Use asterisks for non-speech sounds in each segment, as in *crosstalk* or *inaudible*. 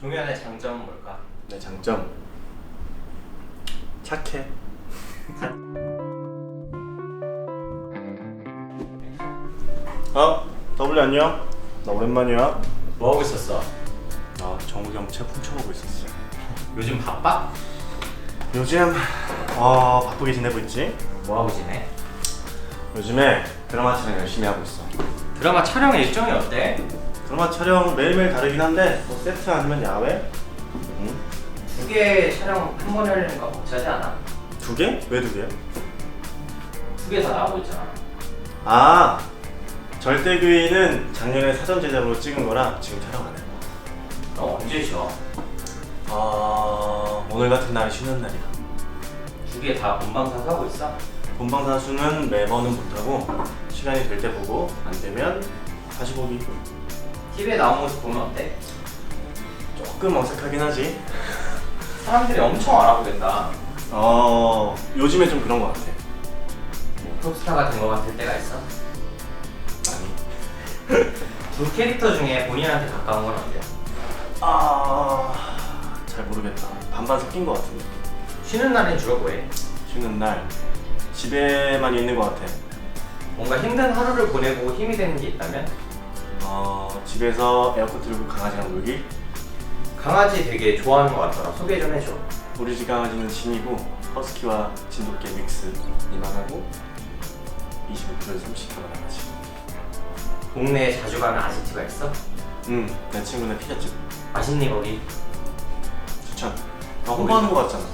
종현의 장점은 뭘까? 내 장점 착해 어? 더블유 안녕? 나 오랜만이야 뭐 하고 있었어? 나형책 훔쳐보고 있었어 요즘 바빠? 요즘 어 바쁘게 지내고 있지? 뭐 하고 지내? 요즘에 드라마 촬영 열심히 하고 있어 드라마 촬영 일정이 어때? 드라마 촬영 매일매일 다르긴 한데 뭐 세트 아니면 야외? 응? 두개 촬영 한 번에 하려는 거 벅차지 않아? 두 개? 왜 두 개? 두 개 다 나오고 있잖아. 아 절대교의는 작년에 사전 제작으로 찍은 거라 지금 촬영 안 해. 너 언제 쉬어? 아 오늘 같은 날이 쉬는 날이야. 두 개 다 본방사수 하고 있어? 본방사수는 매번은 못하고 시간이 될 때 보고 안 되면 다시 보기. TV에 나온 모습 보면 어때? 조금 어색하긴 하지. 사람들이 엄청 알아보겠다. 어 요즘에 좀 그런 것 같아. 뭐 톱스타가 된 것 같을 때가 있어? 아니. *laughs* 두 캐릭터 중에 본인한테 가까운 건 어때요? 아 잘 모르겠다. 반반 섞인 것 같은데. 쉬는 날엔 주로 뭐해? 쉬는 날 집에만 있는 것 같아. 뭔가 힘든 하루를 보내고 힘이 되는 게 있다면? 어 집에서 에어컨 틀고 강아지랑 놀기. 강아지 되게 좋아하는 것 같더라. 소개 좀 해줘. 우리 집 강아지는 진이고 허스키와 진돗개 믹스 이만하고 25kg에서 30kg 나가지 동네에 자주 가는 아지트가 있어? 응 내 친구는 피자집 맛있니 거기? 추천 나 홍보하는 거 같잖아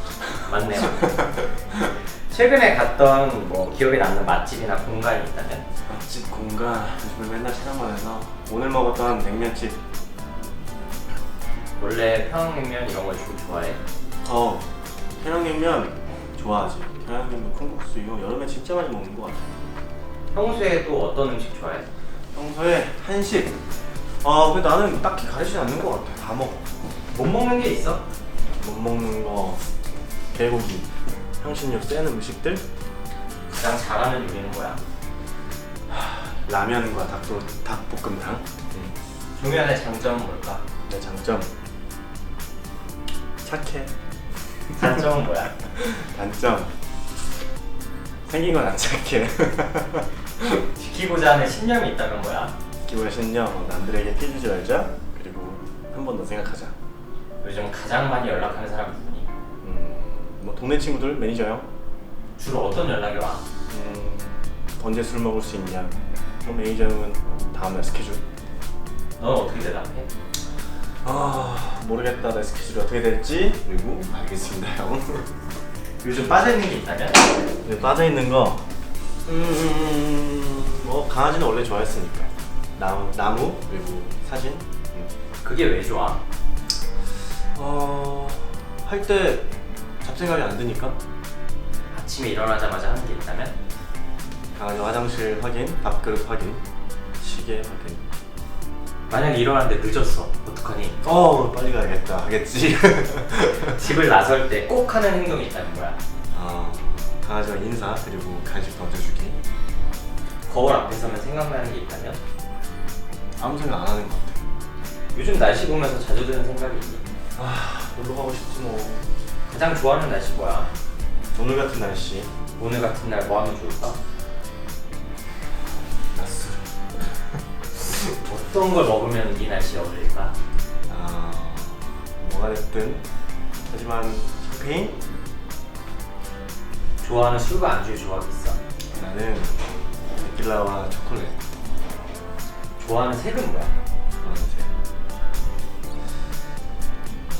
맞네요. *laughs* 최근에 갔던 뭐 기억에 남는 맛집이나 공간이 있다면? 맛집 공간. 요즘에 맨날 해서 오늘 먹었던 냉면집. 원래 평양냉면 이런 걸 좀 좋아해. 어 평양냉면 좋아하지. 평양냉면 콩국수 이거 여름에 진짜 많이 먹는 거 같아. 평소에도 어떤 음식 좋아해? 평소에 한식. 어 근데 나는 딱히 가리지 않는 거 같아. 다 먹어. 못 먹는 게 있어? 못 먹는 거. 개고기 향신료 센 음식들 가장 잘하는 요리는 뭐야? 라면과 닭도 닭볶음탕 종현의 장점은 뭘까? 내 장점 착해 단점은 뭐야? *laughs* 단점 생긴 건 안 착해 *laughs* 지키고자 하는 신념이 있다면 뭐야? 기본 신념 어, 남들에게 피 주지 말자 그리고 한 번 더 생각하자 요즘 가장 많이 연락하는 사람 누구니? 음 뭐 동네 친구들 매니저 형 주로 어떤 연락이 와? 음, 언제 술 먹을 수 있냐 뭐 매니저 형은 다음날 스케줄 너는 어떻게 대답해? 아 모르겠다 내 스케줄이 어떻게 될지 그리고 알겠습니다 형 요즘 빠져있는 게 있다면? 근데 빠져있는 거, 음, 뭐 강아지는 원래 좋아했으니까 나무, 나무 그리고 사진. 음. 그게 왜 좋아? 어, 할 때 잡생각이 안 드니까 아침에 일어나자마자 하는 게 있다면? 강아지 화장실 확인, 밥그릇 확인, 시계 확인. 만약에 일어났는데 늦었어. 어떡하니? 어, 빨리 가야겠다 하겠지. *laughs* 집을 나설 때 꼭 하는 행동이 있다는 거야. 어, 강아지와 인사 그리고 간식 던져주기. 거울 앞에 서면 생각나는 게 있다면? 아무 생각 안 하는 것 같아. 요즘 날씨 보면서 자주 드는 생각이 있니? 아, 놀러 가고 싶지 뭐. 가장 좋아하는 날씨 뭐야? 오늘 같은 날씨. 오늘 같은 날 뭐 하면 좋을까? 낮술. *laughs* 어떤 걸 먹으면 이 날씨에 어울릴까? 아, 뭐가 됐든 하지만 샴페인? 좋아하는 술과 안주의 조합이 있어. 나는 데킬라와 초콜릿 좋아하는 색은 뭐야? 노란색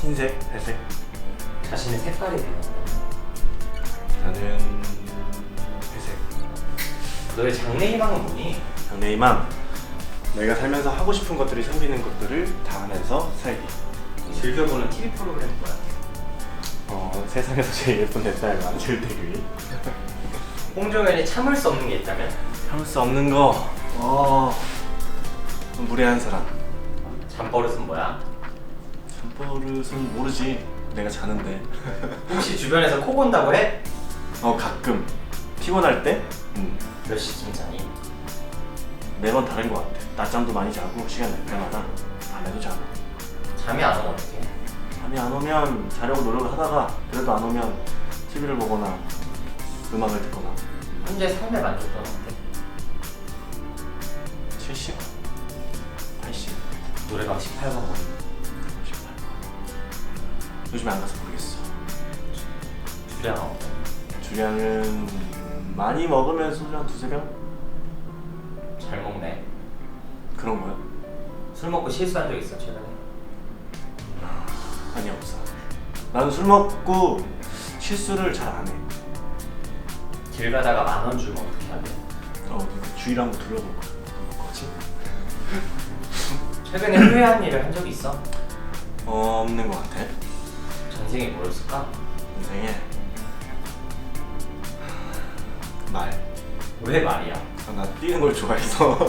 흰색, 회색 자신의 색깔이 되는 나는 회색 너의 장래 희망은 뭐니? 장래 희망 내가 살면서 하고 싶은 것들이 생기는 것들을 다 하면서 살기 즐겨보는 TV 프로그램 뭐야? 어, 세상에서 제일 예쁜 내 딸과 질대규이 홍종현이 참을 수 없는 게 있다면? 참을 수 없는 거 어, 무례한 사람 잠버릇은 뭐야? 잠버릇은 모르지 내가 자는데 혹시 주변에서 코 본다고 해? 어 가끔 피곤할 때 음, 몇 시쯤 자니? 매번 다른 것 같아 낮잠도 많이 자고 시간 날 때마다 밤에도 자고 잠이 안 오면 어떡해? 잠이 안 오면 자려고 노력을 하다가 그래도 안 오면 TV를 보거나 음악을 듣거나 현재 삶의 만족도는 어때? 70, 80, 노래방 18번 거리 18. 요즘에 안 가서 모르겠어. 주량은 어때? 주량은 많이 먹으면 소주 한 두세 병? 잘 먹네 그런 거야? 술 먹고 실수한 적 있어 최근에? 아니 없어. 나는 술 먹고 실수를 잘 안 해. 길 가다가 만 원 주면 어떻게 해야 돼? 어, 그러니까 주위를 한번 둘러볼 거야. 뭐지? 최근에 *laughs* 후회한 일을 한 적이 있어? 어, 없는 것 같아. 전생에 뭐였을까? 인생에 말. 왜 말이야? 아, 나 뛰는 걸 좋아해서 *laughs*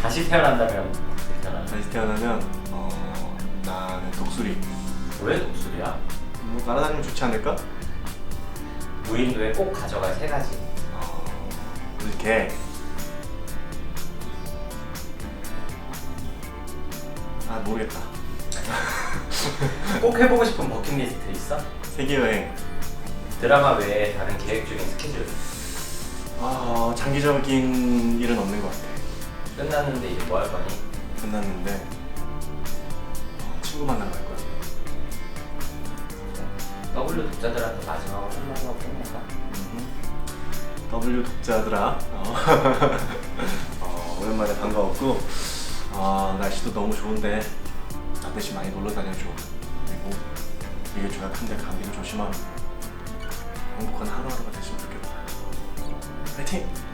다시 태어난다면 태어나나? 다시 태어나면 어, 나는 독수리. 왜 독수리야? 뭐 날아다니면 좋지 않을까? 무인도에 꼭 가져갈 세 가지 어, 이렇게 아 모르겠다. 꼭 해보고 싶은 버킷리스트 있어? 세계 여행. 드라마 외에 다른 계획적인 스케줄 아 장기적인 일은 없는 것 같아. 끝났는데 이제 뭐 할 거니? 끝났는데 어, 친구 만나러 갈 거야. W 독자들한테 마지막으로 한마디 하고 끝낼까? 음. W 독자들아 어. *laughs* 어, 오랜만에 반가웠고 아, 날씨도 너무 좋은데 나 대신 많이 놀러 다녀줘 그리고 이게 조약한데 감기도 조심하고 행복한 하루하루가 됐으면 좋겠다 파이팅!